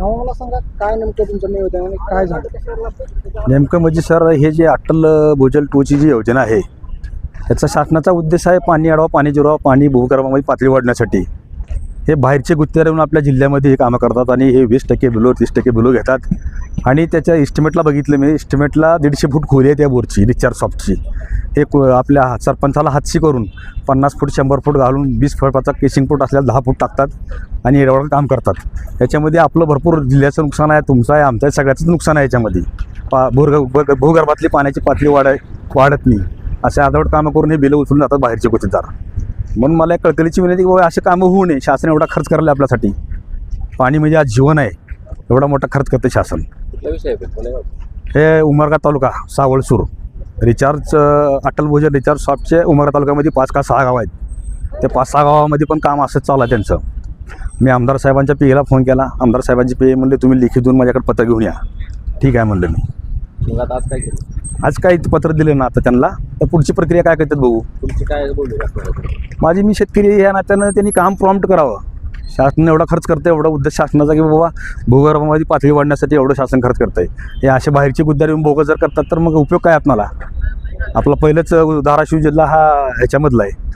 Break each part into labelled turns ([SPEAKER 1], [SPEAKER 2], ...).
[SPEAKER 1] मला सांगा काय नेमकं तुमचं निवेदन आणि काय झालं?
[SPEAKER 2] नेमकं म्हणजे सर हे जे अटल भूजल टूची जी योजना आहे याचा शासनाचा उद्देश आहे पाणी अडवा पाणी जिरवा पाणी भूगर्भामध्ये पातळी वाढण्यासाठी. हे बाहेरचे गुत्तेदार येऊन आपल्या जिल्ह्यामध्ये हे कामं करतात आणि हे वीस टक्के बिलो तीस टक्के बिलो घेतात. आणि त्याच्या इस्टिमेटला बघितलं मी इस्टिमेटला दीडशे फूट खोली आहे त्या बोरची रिचार्ज सॉफ्टची हे आपल्या सरपंचाला हातशी करून पन्नास फूट शंभर फूट घालून वीस फुटाचा केसिंग फूट असल्यास दहा फूट टाकतात आणि एवढं काम करतात. याच्यामध्ये आपलं भरपूर जिल्ह्याचं नुकसान आहे तुमचं आहे आमचं आहे सगळ्याचंच नुकसान आहे याच्यामध्ये. पा भूर्ग भूगर्भातली पाण्याची पातळी वाढ वाढत नाही. असे अर्धवट कामं करून हे बिलं उचलून जातात बाहेरचे गुत्तेदार. म्हणून मला एक कळकळीची विनंती की बाबा असे कामं होऊ नये. शासन एवढा खर्च करायला आपल्यासाठी. पाणी म्हणजे आज जीवन आहे. एवढा मोठा खर्च करते शासन? हे उमरगा तालुका सावळसूर रिचार्ज अटल भूजल रिचार्ज शॉपचे उमरगा तालुक्यामध्ये पाच का सहा गाव आहेत. ते पाच सहा गावामध्ये पण काम असंच चालू आहे त्यांचं. मी आमदार साहेबांच्या पीएला फोन केला. आमदार साहेबांचे पी म्हणले तुम्ही लिखित देऊन माझ्याकडे पत्र घेऊन या. ठीक आहे म्हणलं मी.
[SPEAKER 3] मग आता आज काय केलं?
[SPEAKER 2] आज काही पत्र दिलं ना आता त्यांना? तर पुढची प्रक्रिया काय करतात बघू.
[SPEAKER 3] तुमची काय बोलली
[SPEAKER 2] माझी मी शेतकरी या नात्यानं त्यांनी काम प्रॉम्प्ट करावं. शासन एवढा खर्च करतं एवढा उद्देश शासनाचा की बाबा भूगर्भामध्ये पातळी वाढण्यासाठी एवढं शासन खर्च करतंय. हे असे बाहेरचे गुद्दार येऊन बोगस जर करतात तर मग उपयोग काय आपणाला? आपला पहिलंच धाराशिव जिल्हा हा ह्याच्यामधला आहे.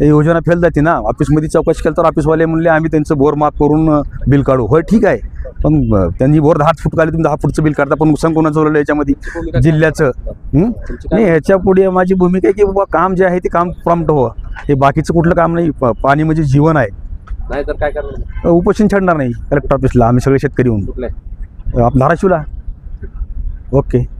[SPEAKER 2] हे योजना फेल जाते ना ऑफिसमध्ये चौकशी केली तर ऑफिसवाले म्हणले आम्ही त्यांचं बोर माफ करून बिल काढू. होय ठीक आहे. पण त्यांनी बोर दहा फूट काढले तुम्ही दहा फूटचं बिल काढता पण नुकसान कोणाचं झालेलं याच्यामध्ये? जिल्ह्याचं? हं? नाही ह्याच्या पुढे माझी भूमिका आहे की बाबा काम जे आहे ते काम प्रॉम्प्ट हवं हे बाकीचं कुठलं काम नाही पाणी म्हणजे जीवन आहे.
[SPEAKER 3] नाही तर काय करणार?
[SPEAKER 2] उपोषण छडणार नाही कलेक्टर ऑफिसला. आम्ही सगळे शेतकरी होऊन.
[SPEAKER 3] कुठलं? आहे
[SPEAKER 2] आप- धाराशिवला. ओके.